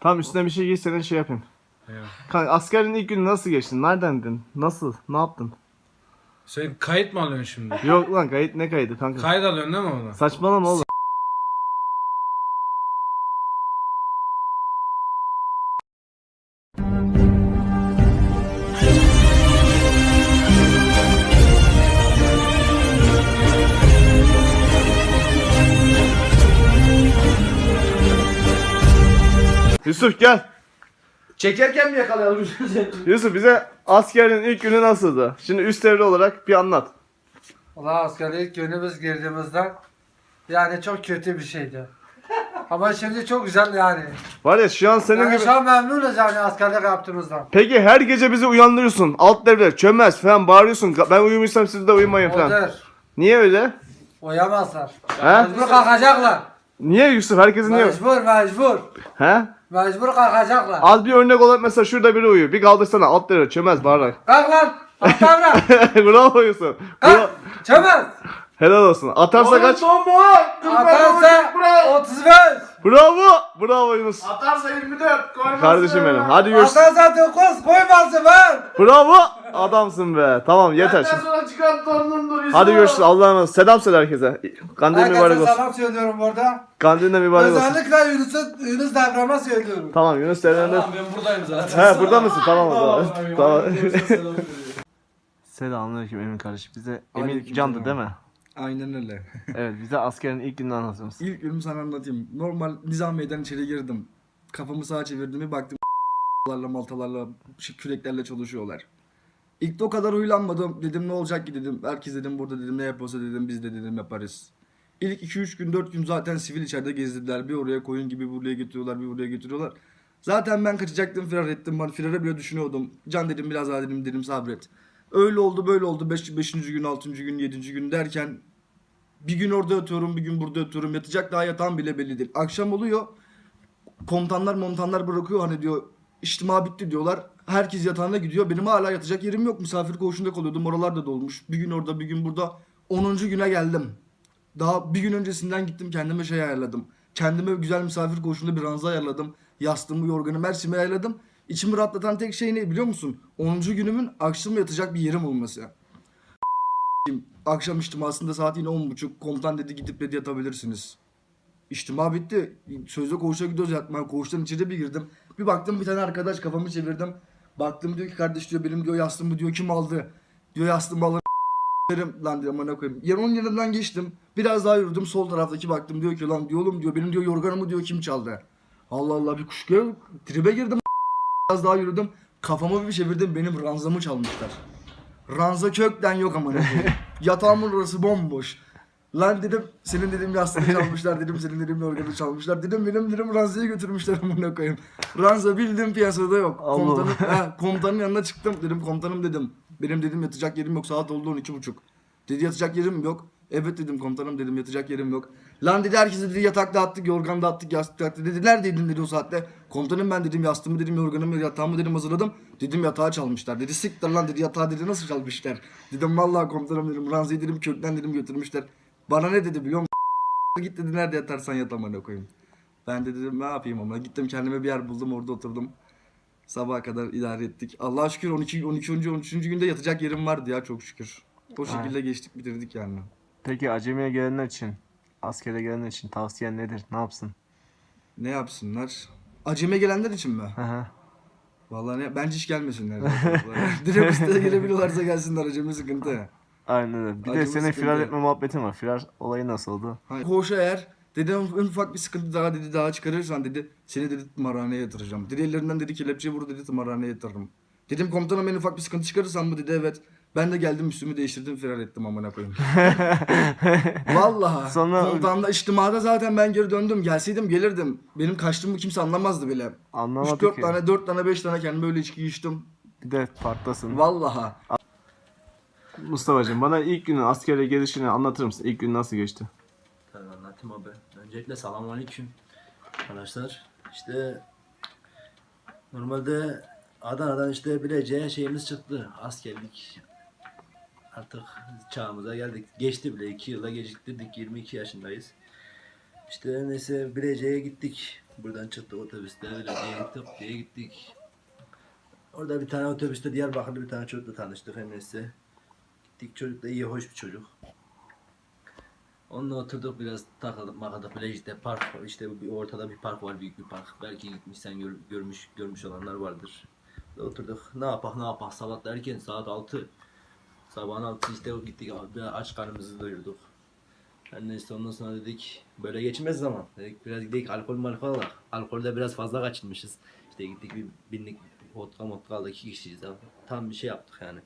Tam üstüne bir şey giy senin şey yapayım. Kanka askerin ilk günü nasıl geçtin? Neredendin? Nasıl? Ne yaptın? Sen kayıt mı alıyorsun şimdi? Yok lan kayıt ne kaydı kanka? Kayıt alıyorsun değil mi onu? Saçmalama oğlum. Yusuf gel. Çekerken mi yakalayalım? Yusuf bize askerin ilk günü nasıldı? Şimdi üst devre olarak bir anlat. Valla askerliğe ilk günümüz girdiğimizde yani çok kötü bir şeydi. Ama şimdi çok güzel yani. Var ya şu an senin Yani gibi... şu an memnunuz yani askerlik yaptığımızdan. Peki her gece bizi uyandırıyorsun. Alt devre çömez falan bağırıyorsun. Ben uyumuşsam siz de uyumayın falan. Odur. Niye öyle? Uyamazlar. He? Mecbur kalkacaklar. Niye Yusuf? Herkesin niye? Mecbur mecbur. He? Mecbur kalkacaklar. Az bir örnek olarak mesela şurada biri uyuyor. Bir kaldırsana alt devre çömez bağırarak. Kalk lan. Atla Bravo Yusuf. Kalk. Çömez. Helal olsun. Atarsa kaç? Atarsa 35. Bravo. Bravo Yunus. Atarsa 24. Koymaz. Kardeşim benim. Hadi görüş. Atarsa 9 koymazsın ben. Bravo. Adamsın be. Tamam yeter. Benden sonra çıkan torunum dur. Hadi görüşürüz. Allah'a emanet. Selam söyle herkese. Kandil mübarek Herkese olsun. selam söylüyorum burada. Kandil de mübarek olsun. Özellikle Yunus'a Yunus Devrem'e söylüyorum. Tamam Yunus senin de. ben buradayım zaten. He burada mısın? Tamam o zaman. Tamam. Tamam. Tamam. Selamünaleyküm Emin kardeşim. Bize Emin Aleyküm Can'dı selam. değil mi? Aynen öyle. Evet bize askerin ilk gününü anlatır mısın? İlk günümü sana anlatayım. Normal nizamiyeden içeri girdim. Kafamı sağa çevirdim bir baktım larla maltalarla şu küreklerle çalışıyorlar. İlk de o kadar huylanmadım. Dedim ne olacak ki dedim. Herkes dedim burada dedim ne yapıyorsa dedim biz de dedim yaparız. İlk 2-3 gün 4 gün zaten sivil içeride gezdirdiler. Bir oraya koyun gibi buraya getiriyorlar bir buraya getiriyorlar. Zaten ben kaçacaktım firar ettim. Ben firara bile düşünüyordum. Can dedim biraz daha dedim dedim sabret. Öyle oldu böyle oldu. 5. Beş, gün 6. gün 7. gün derken bir gün orada yatıyorum, bir gün burada yatıyorum. Yatacak daha yatağım bile belli değil. Akşam oluyor. Komutanlar montanlar bırakıyor hani diyor. İçtima bitti diyorlar. Herkes yatağına gidiyor. Benim hala yatacak yerim yok. Misafir koğuşunda kalıyordum. Oralar da dolmuş. Bir gün orada, bir gün burada. 10. güne geldim. Daha bir gün öncesinden gittim kendime şey ayarladım. Kendime güzel misafir koğuşunda bir ranza ayarladım. Yastığımı, yorganımı, her şeyimi ayarladım. İçimi rahatlatan tek şey ne biliyor musun? 10. günümün akşam yatacak bir yerim olması. Akşam içtimasında saat yine 10.30. Komutan dedi gidip dedi yatabilirsiniz. İçtima bitti. Sözde koğuşa gidiyoruz yatmaya. Koğuştan içeri bir girdim. Bir baktım bir tane arkadaş kafamı çevirdim. Baktım diyor ki kardeş diyor benim diyor yastığımı diyor kim aldı? Diyor yastığımı alır derim lan diyor amına koyayım. Yer onun yanından geçtim. Biraz daha yürüdüm sol taraftaki baktım diyor ki lan diyor oğlum diyor benim diyor yorganımı diyor kim çaldı? Allah Allah bir kuşkuya tribe girdim. Biraz daha yürüdüm. Kafamı bir çevirdim benim ranzamı çalmışlar. Ranza kökten yok amına koyayım. Yatağımın orası bomboş. Lan dedim senin dedim yastığını çalmışlar dedim senin dedim yorganı çalmışlar dedim benim dedim ranzayı götürmüşler amına koyayım. Ranza bildiğim piyasada yok. Allah. Komutanın, he, komutanın yanına çıktım dedim komutanım dedim. Benim dedim yatacak yerim yok saat oldu 12 buçuk. Dedi yatacak yerim yok. Evet dedim komutanım dedim yatacak yerim yok. Lan dedi herkese dedi yatak dağıttık, yorgan dağıttık, yastık dağıttık. Dedi neredeydin dedi o saatte. Komutanım ben dedim yastığımı dedim, yorganımı, yatağımı dedim hazırladım. Dedim yatağı çalmışlar. Dedi siktir lan dedi yatağı dedi nasıl çalmışlar. Dedim vallahi komutanım dedim ranzayı dedim kökten dedim götürmüşler. Bana ne dedi biliyor musun? Git dedi nerede yatarsan yat amına koyayım. Ben de dedim ne yapayım ama gittim kendime bir yer buldum orada oturdum. Sabaha kadar idare ettik. Allah'a şükür 12 12. 13. günde yatacak yerim vardı ya çok şükür. O şekilde geçtik bitirdik yani. Peki acemiye gelenler için, askere gelenler için tavsiyen nedir? Ne yapsın? Ne yapsınlar? Aceme gelenler için mi? Hı hı. Vallahi ne, bence hiç gelmesinler. Direkt üstüne gelebiliyorlarsa gelsinler acemi sıkıntı. Aynen öyle. Bir de Acemi senin sıkıntı. firar etme muhabbetin var. Firar olayı nasıl oldu? Hani koğuşa eğer dedi en ufak bir sıkıntı daha dedi daha çıkarırsan dedi seni dedi tımarhaneye yatıracağım. Dedi ellerinden dedi kelepçeyi vur dedi tımarhaneye yatırırım. Dedim komutanım en ufak bir sıkıntı çıkarırsan mı dedi evet. Ben de geldim üstümü değiştirdim firar ettim amına koyayım. Vallahi. Sonra- Komutanla içtimada zaten ben geri döndüm. Gelseydim gelirdim. Benim kaçtığımı kimse anlamazdı bile. Anlamadık 3-4 ki. tane 4 tane 5 tane kendime öyle içki içtim. Bir de parktasın. Vallahi. Mustafa'cığım bana ilk günün askere gelişini anlatır mısın? İlk gün nasıl geçti? Tabii anlatayım abi. Öncelikle selamünaleyküm arkadaşlar. İşte normalde Adana'dan işte bileceği şeyimiz çıktı. Askerlik. Artık çağımıza geldik. Geçti bile 2 yılda geciktirdik. 22 yaşındayız. İşte neyse Bilecik'e gittik. Buradan çıktık otobüste Bilecik'e gittik diye gittik. Orada bir tane otobüste Diyarbakırlı bir tane çocukla tanıştık hem neyse. Gittik çocuk da iyi hoş bir çocuk. Onunla oturduk biraz takıldık makadık Bilecik'te park var. işte bir ortada bir park var büyük bir park. Belki gitmişsen gör- görmüş görmüş olanlar vardır. Oturduk ne yapak ne yapak sabah derken saat 6. Sabahın 6 işte gittik biraz aç karnımızı doyurduk. Her neyse ondan sonra dedik böyle geçmez zaman. Dedik biraz gidelim alkol malkol alak. Alkolde biraz fazla kaçınmışız. İşte gittik bir binlik vodka modka aldık iki kişiyiz abi. Tam bir şey yaptık yani.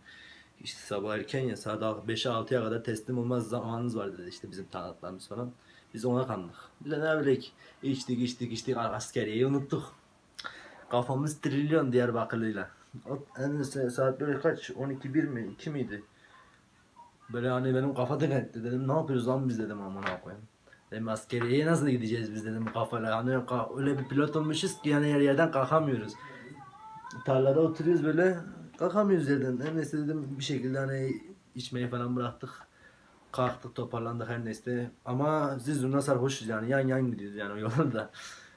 İşte sabah erken ya saat 5'e 6'ya kadar teslim olmaz zamanınız var dedi işte bizim tanıdıklarımız falan. Biz ona kandık. Biz de ne bileyim içtik içtik içtik askeriyeyi unuttuk. Kafamız trilyon Diyarbakırlı'yla. En saat böyle kaç? 12 1 mi? 2 miydi? Böyle hani benim kafa tıkandı dedim ne yapıyoruz lan biz dedim amına koyayım. Dedim askeriyeye nasıl gideceğiz biz dedim kafayla. Hani öyle bir pilot olmuşuz ki yani her yerden kalkamıyoruz. Tarlada oturuyoruz böyle kalkamıyoruz dedim. Her neyse dedim bir şekilde hani içmeyi falan bıraktık. Kalktık toparlandık her neyse. Ama siz zurna sarhoşuz yani yan yan gidiyoruz yani o yolda.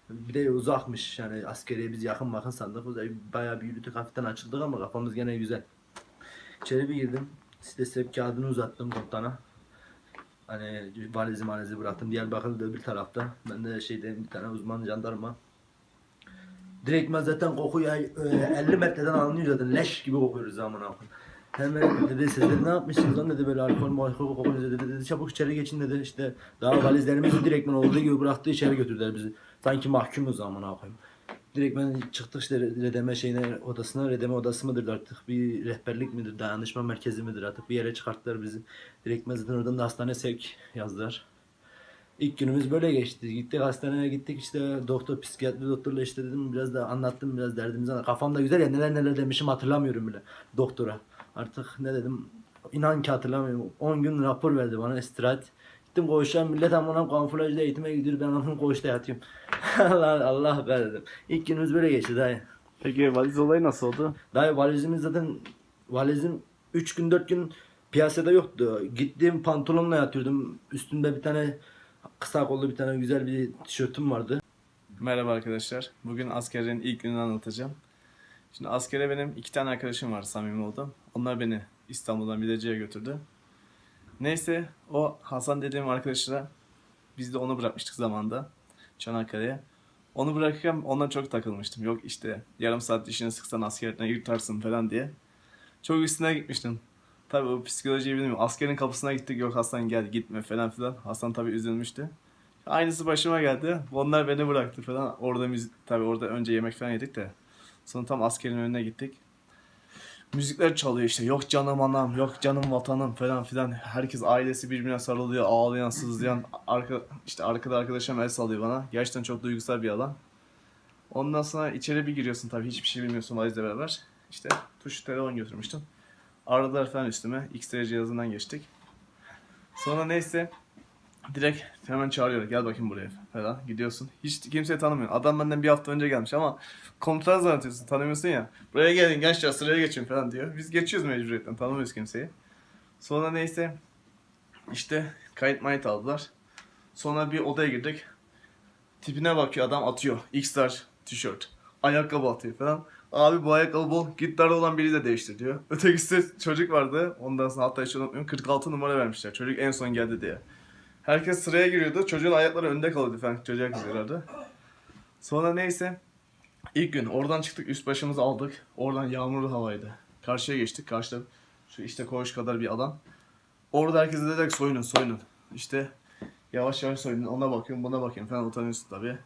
Bir de uzakmış yani askeriye biz yakın bakın sandık. Bayağı bir yürüdük hafiften açıldık ama kafamız gene güzel. İçeri bir girdim. Site sevk kağıdını uzattım koptana. Hani valizi malizi bıraktım. Diyarbakır'da öbür tarafta. Ben de şeyde bir tane uzman jandarma. Direkt zaten kokuyu e, 50 metreden anlıyor zaten. Leş gibi kokuyoruz zaman abi. Hemen dedi siz dedi, ne yapmışsınız lan dedi böyle alkol malkol kokuyor dedi, dedi çabuk içeri geçin dedi işte daha valizlerimizi direktmen olduğu gibi bıraktı içeri götürdüler bizi. Sanki mahkumuz zaman abi. Direkt ben çıktık işte redeme şeyine odasına redeme odası mıdır artık bir rehberlik midir dayanışma merkezi midir artık bir yere çıkarttılar bizi. Direkt ben oradan da hastane sevk yazdılar. İlk günümüz böyle geçti. Gittik hastaneye gittik işte doktor psikiyatri doktorla işte dedim biraz da anlattım biraz derdimizi anlattım. Kafamda güzel ya neler neler demişim hatırlamıyorum bile doktora. Artık ne dedim inan ki hatırlamıyorum. 10 gün rapor verdi bana istirahat. Gittim koğuşa millet amına kamuflajla eğitime gidiyor ben amına koğuşta yatıyorum. Allah Allah be dedim. İlk günümüz böyle geçti dayı. Peki valiz olayı nasıl oldu? Dayı valizimiz zaten valizim 3 gün 4 gün piyasada yoktu. Gittiğim pantolonla yatıyordum. Üstümde bir tane kısa kollu bir tane güzel bir tişörtüm vardı. Merhaba arkadaşlar. Bugün askerin ilk gününü anlatacağım. Şimdi askere benim iki tane arkadaşım var samimi oldum. Onlar beni İstanbul'dan Bilecik'e götürdü. Neyse o Hasan dediğim arkadaşla biz de onu bırakmıştık zamanda Çanakkale'ye. Onu bırakırken ondan çok takılmıştım. Yok işte yarım saat dişini sıksan askerine yırtarsın falan diye. Çok üstüne gitmiştim. Tabii o psikolojiyi bilmiyorum. Askerin kapısına gittik yok Hasan gel gitme falan filan. Hasan tabii üzülmüştü. Aynısı başıma geldi. Onlar beni bıraktı falan. Orada müzik, tabii orada önce yemek falan yedik de. Sonra tam askerin önüne gittik. Müzikler çalıyor işte. Yok canım anam, yok canım vatanım falan filan. Herkes ailesi birbirine sarılıyor, ağlayan, sızlayan. Arka, işte arkada arkadaşım el sallıyor bana. Gerçekten çok duygusal bir alan. Ondan sonra içeri bir giriyorsun tabii hiçbir şey bilmiyorsun valizle beraber. İşte tuş telefon götürmüştüm. Aradılar falan üstüme. X-ray cihazından geçtik. Sonra neyse direkt hemen çağırıyor. Gel bakayım buraya falan. Gidiyorsun. Hiç kimseyi tanımıyorsun. Adam benden bir hafta önce gelmiş ama komutan zannediyorsun. Tanımıyorsun ya. Buraya gelin gençler sıraya geçin falan diyor. Biz geçiyoruz mecburiyetten. Tanımıyoruz kimseyi. Sonra neyse işte kayıt mayıt aldılar. Sonra bir odaya girdik. Tipine bakıyor adam atıyor. X-Star tişört. Ayakkabı atıyor falan. Abi bu ayakkabı bol. Git dar olan biri de değiştir diyor. Ötekisi çocuk vardı. Ondan sonra hatta hiç unutmuyorum. 46 numara vermişler. Çocuk en son geldi diye. Herkes sıraya giriyordu. Çocuğun ayakları önde kalıyordu falan. Çocuğa kızıyorlardı. Sonra neyse. ilk gün oradan çıktık. Üst başımızı aldık. Oradan yağmurlu havaydı. Karşıya geçtik. Karşıda şu işte koğuş kadar bir alan. Orada herkese dedik soyunun soyunun. İşte yavaş yavaş soyunun. Ona bakıyorum buna bakıyorum falan utanıyorsun tabii.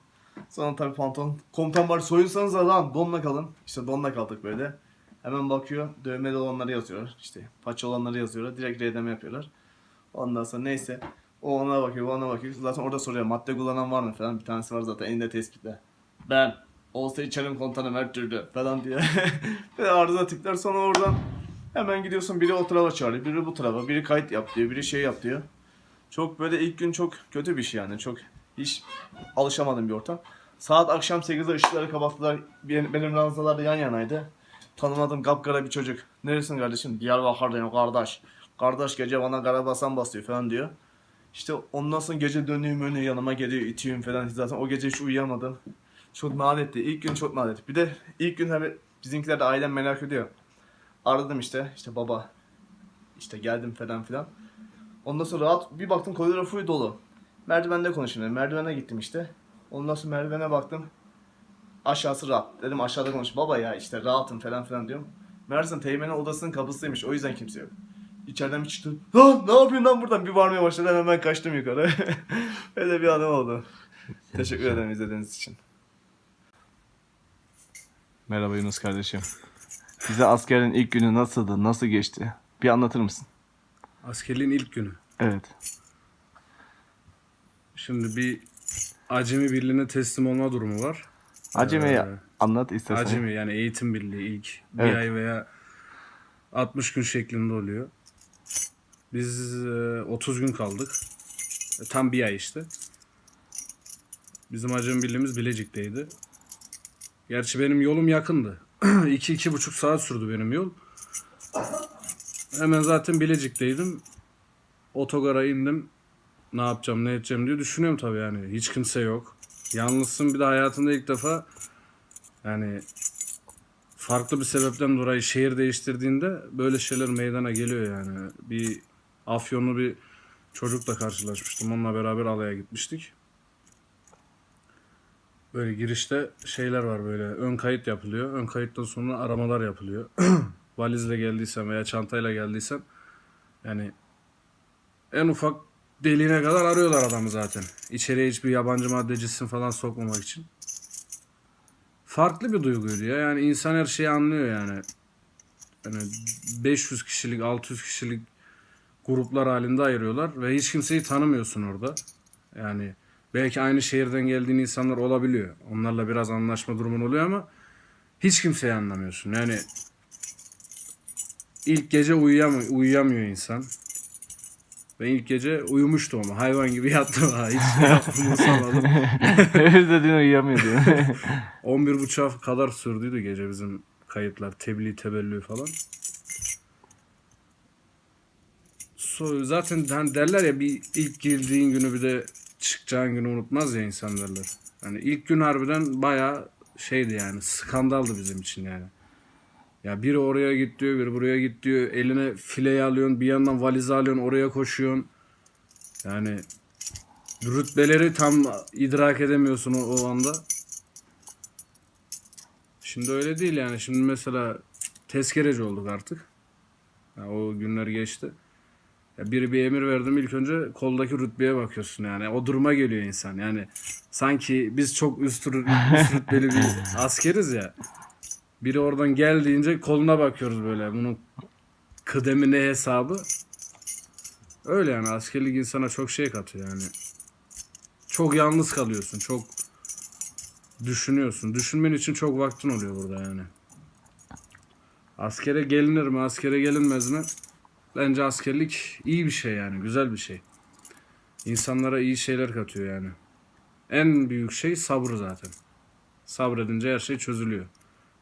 Sonra tabii pantolon. Komutan var soyunsanız lan donla kalın. İşte donla kaldık böyle. Hemen bakıyor dövmeli olanları yazıyorlar. İşte paça olanları yazıyorlar. Direkt redeme yapıyorlar. Ondan sonra neyse. O ona bakıyor, ona bakıyor. Zaten orada soruyor madde kullanan var mı falan. Bir tanesi var zaten elinde tespitle. Ben. Olsa içerim komutanım her türlü falan diye. Ve arıza tıklar sonra oradan hemen gidiyorsun biri o tarafa çağırıyor, biri bu tarafa, biri kayıt yap diyor, biri şey yap diyor. Çok böyle ilk gün çok kötü bir şey yani. Çok hiç alışamadığım bir ortam. Saat akşam 8'de ışıkları kapattılar. Benim, benim ranzalar da yan yanaydı. Tanımadığım kapkara bir çocuk. Neresin kardeşim? Diyarbakır'dayım kardeş. Kardeş gece bana karabasan basıyor falan diyor. İşte ondan sonra gece dönüyorum önüne yanıma geliyor itiyorum falan. Zaten o gece hiç uyuyamadım. Çok nanetti. İlk gün çok nanetti. Bir de ilk gün hani bizimkiler de ailem merak ediyor. Aradım işte. işte baba işte geldim falan filan. Ondan sonra rahat bir baktım koridor full dolu. Merdivende konuşuyorum. Merdivene gittim işte. Ondan sonra merdivene baktım. Aşağısı rahat. Dedim aşağıda konuş. Baba ya işte rahatım falan filan diyorum. Meğersem Teğmen'in odasının kapısıymış. O yüzden kimse yok. İçeriden bir çıktım. Lan ne yapıyorsun lan buradan? Bir varmaya başladı hemen kaçtım yukarı. Öyle bir anım oldu. Teşekkür ederim izlediğiniz için. Merhaba Yunus kardeşim. Bize askerin ilk günü nasıldı? Nasıl geçti? Bir anlatır mısın? Askerliğin ilk günü. Evet. Şimdi bir acemi birliğine teslim olma durumu var. Acemi Ee, anlat istersen. Acemi yani eğitim birliği ilk bir Evet. ay veya 60 gün şeklinde oluyor. Biz e, 30 gün kaldık. E, Tam bir ay işte. Bizim acemi birliğimiz Bilecik'teydi. Gerçi benim yolum yakındı. 2-2,5 saat sürdü benim yol. Hemen zaten Bilecik'teydim. Otogara indim. Ne yapacağım ne edeceğim diye düşünüyorum tabii yani. Hiç kimse yok. Yalnızsın bir de hayatında ilk defa yani farklı bir sebepten dolayı şehir değiştirdiğinde böyle şeyler meydana geliyor yani. Bir afyonlu bir çocukla karşılaşmıştım. Onunla beraber alaya gitmiştik. Böyle girişte şeyler var böyle ön kayıt yapılıyor. Ön kayıttan sonra aramalar yapılıyor. Valizle geldiysen veya çantayla geldiysen yani en ufak deliğine kadar arıyorlar adamı zaten. İçeriye hiçbir yabancı maddecisin falan sokmamak için farklı bir duyguydu ya. Yani insan her şeyi anlıyor yani. Yani 500 kişilik, 600 kişilik gruplar halinde ayırıyorlar ve hiç kimseyi tanımıyorsun orada. Yani belki aynı şehirden geldiğin insanlar olabiliyor. Onlarla biraz anlaşma durumun oluyor ama hiç kimseyi anlamıyorsun. Yani ilk gece uyuyamıyor, uyuyamıyor insan. Ben ilk gece uyumuştum ama hayvan gibi yattım ha. Hiç umursamadım. Öyle dediğin uyuyamıyor diyor. 11.30'a kadar sürdüydü gece bizim kayıtlar. Tebliğ, tebellü falan. Zaten hani derler ya bir ilk girdiğin günü bir de çıkacağın günü unutmaz ya insan derler. Hani ilk gün harbiden bayağı şeydi yani skandaldı bizim için yani. Ya biri oraya git diyor, biri buraya git diyor. Eline fileyi alıyorsun, bir yandan valizi alıyorsun, oraya koşuyorsun. Yani rütbeleri tam idrak edemiyorsun o, o anda. Şimdi öyle değil yani. Şimdi mesela tezkereci olduk artık. Ya o günler geçti. Ya biri bir emir verdim ilk önce koldaki rütbeye bakıyorsun yani. O duruma geliyor insan. Yani sanki biz çok üst, üst rütbeli bir askeriz ya. Biri oradan gel deyince koluna bakıyoruz böyle. Bunun kıdemi ne hesabı. Öyle yani askerlik insana çok şey katıyor yani. Çok yalnız kalıyorsun. Çok düşünüyorsun. Düşünmen için çok vaktin oluyor burada yani. Askere gelinir mi, askere gelinmez mi? Bence askerlik iyi bir şey yani, güzel bir şey. İnsanlara iyi şeyler katıyor yani. En büyük şey sabır zaten. Sabredince her şey çözülüyor.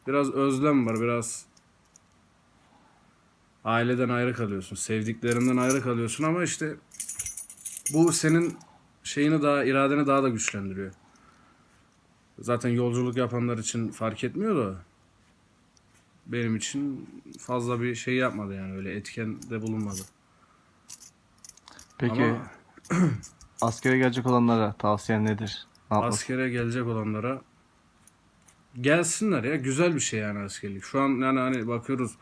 Biraz özlem var, biraz aileden ayrı kalıyorsun, sevdiklerinden ayrı kalıyorsun ama işte bu senin şeyini daha, iradeni daha da güçlendiriyor. Zaten yolculuk yapanlar için fark etmiyor da benim için fazla bir şey yapmadı yani öyle etken de bulunmadı. Peki Ama askere gelecek olanlara tavsiyen nedir? Ne askere gelecek olanlara gelsinler ya güzel bir şey yani askerlik. Şu an yani hani bakıyoruz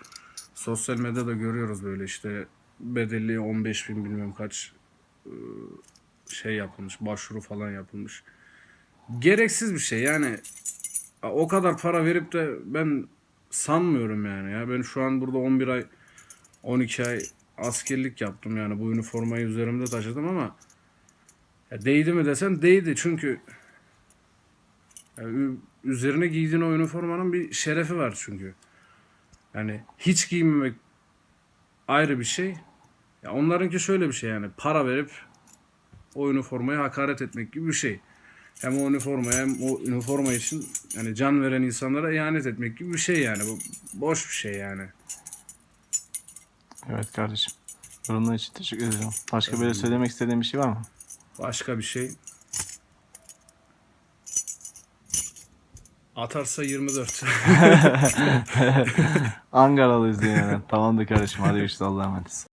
sosyal medyada görüyoruz böyle işte bedelli 15 bin bilmem kaç ıı, şey yapılmış başvuru falan yapılmış. Gereksiz bir şey yani o kadar para verip de ben sanmıyorum yani ya. Ben şu an burada 11 ay 12 ay askerlik yaptım yani bu üniformayı üzerimde taşıdım ama ya değdi mi desen değdi çünkü ya ü- üzerine giydiğin o üniformanın bir şerefi var çünkü. Yani hiç giymemek ayrı bir şey. Ya onlarınki şöyle bir şey yani para verip o üniformaya hakaret etmek gibi bir şey. Hem o üniformaya hem o üniforma için yani can veren insanlara ihanet etmek gibi bir şey yani. Bu boş bir şey yani. Evet kardeşim. Yorumlar için teşekkür ederim. Başka böyle söylemek istediğin bir şey var mı? Başka bir şey. Atarsa 24. Ankaralıyız diye. Tamamdır kardeşim. Hadi görüşürüz. Allah'a emanet.